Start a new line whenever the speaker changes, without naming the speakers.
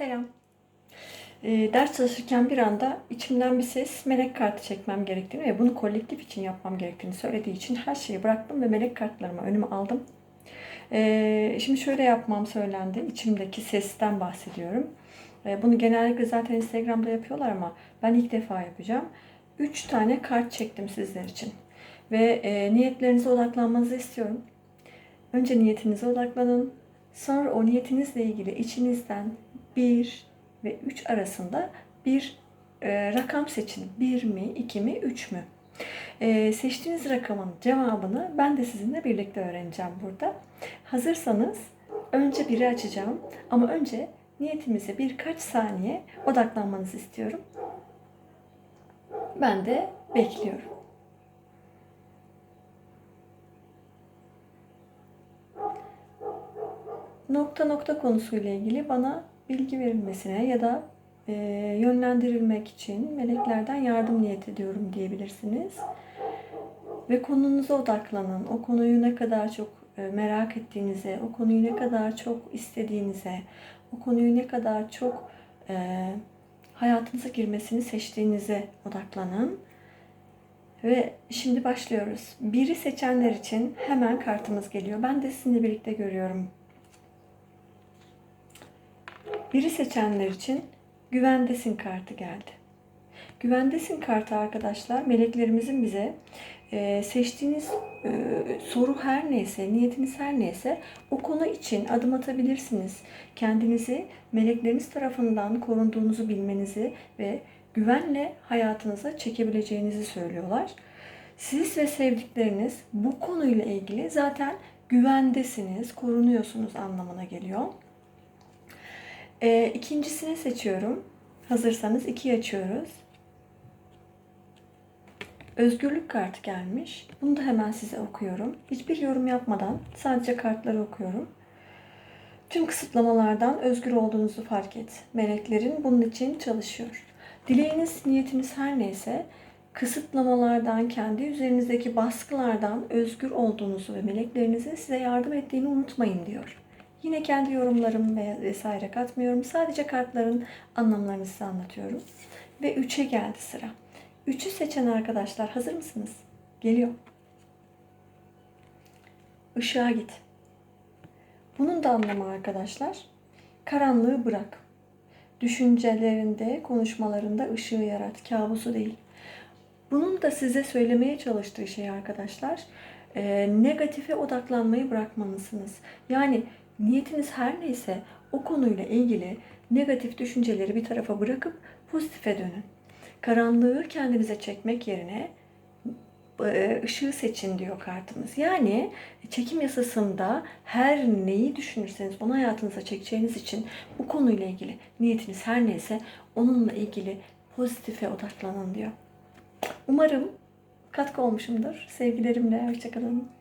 Selam. Ee, ders çalışırken bir anda içimden bir ses melek kartı çekmem gerektiğini ve bunu kolektif için yapmam gerektiğini söylediği için her şeyi bıraktım ve melek kartlarımı önüme aldım. Ee, şimdi şöyle yapmam söylendi. İçimdeki sesten bahsediyorum. Ee, bunu genellikle zaten Instagram'da yapıyorlar ama ben ilk defa yapacağım. 3 tane kart çektim sizler için. Ve e, niyetlerinize odaklanmanızı istiyorum. Önce niyetinize odaklanın. Sonra o niyetinizle ilgili içinizden 1 ve 3 arasında bir e, rakam seçin. 1 mi, 2 mi, 3 mü? E, seçtiğiniz rakamın cevabını ben de sizinle birlikte öğreneceğim burada. Hazırsanız önce biri açacağım ama önce niyetimize birkaç saniye odaklanmanızı istiyorum. Ben de bekliyorum. nokta nokta konusuyla ilgili bana bilgi verilmesine ya da e, yönlendirilmek için meleklerden yardım niyet ediyorum diyebilirsiniz. Ve konunuza odaklanın. O konuyu ne kadar çok e, merak ettiğinize, o konuyu ne kadar çok istediğinize, o konuyu ne kadar çok e, hayatınıza girmesini seçtiğinize odaklanın. Ve şimdi başlıyoruz. Biri seçenler için hemen kartımız geliyor. Ben de sizinle birlikte görüyorum biri seçenler için güvendesin kartı geldi. Güvendesin kartı arkadaşlar meleklerimizin bize e, seçtiğiniz e, soru her neyse, niyetiniz her neyse o konu için adım atabilirsiniz. Kendinizi melekleriniz tarafından korunduğunuzu bilmenizi ve güvenle hayatınıza çekebileceğinizi söylüyorlar. Siz ve sevdikleriniz bu konuyla ilgili zaten güvendesiniz, korunuyorsunuz anlamına geliyor. E, ikincisini seçiyorum. Hazırsanız iki açıyoruz. Özgürlük kartı gelmiş. Bunu da hemen size okuyorum. Hiçbir yorum yapmadan sadece kartları okuyorum. Tüm kısıtlamalardan özgür olduğunuzu fark et. Meleklerin bunun için çalışıyor. Dileğiniz, niyetiniz her neyse kısıtlamalardan, kendi üzerinizdeki baskılardan özgür olduğunuzu ve meleklerinizin size yardım ettiğini unutmayın diyor. Yine kendi yorumlarım vesaire katmıyorum. Sadece kartların anlamlarını size anlatıyorum. Ve 3'e geldi sıra. 3'ü seçen arkadaşlar hazır mısınız? Geliyor. Işığa git. Bunun da anlamı arkadaşlar karanlığı bırak. Düşüncelerinde, konuşmalarında ışığı yarat. Kabusu değil. Bunun da size söylemeye çalıştığı şey arkadaşlar e, negatife odaklanmayı bırakmalısınız. Yani niyetiniz her neyse o konuyla ilgili negatif düşünceleri bir tarafa bırakıp pozitife dönün. Karanlığı kendinize çekmek yerine e, ışığı seçin diyor kartımız. Yani çekim yasasında her neyi düşünürseniz onu hayatınıza çekeceğiniz için bu konuyla ilgili niyetiniz her neyse onunla ilgili pozitife odaklanın diyor. Umarım katkı olmuşumdur. Sevgilerimle hoşçakalın.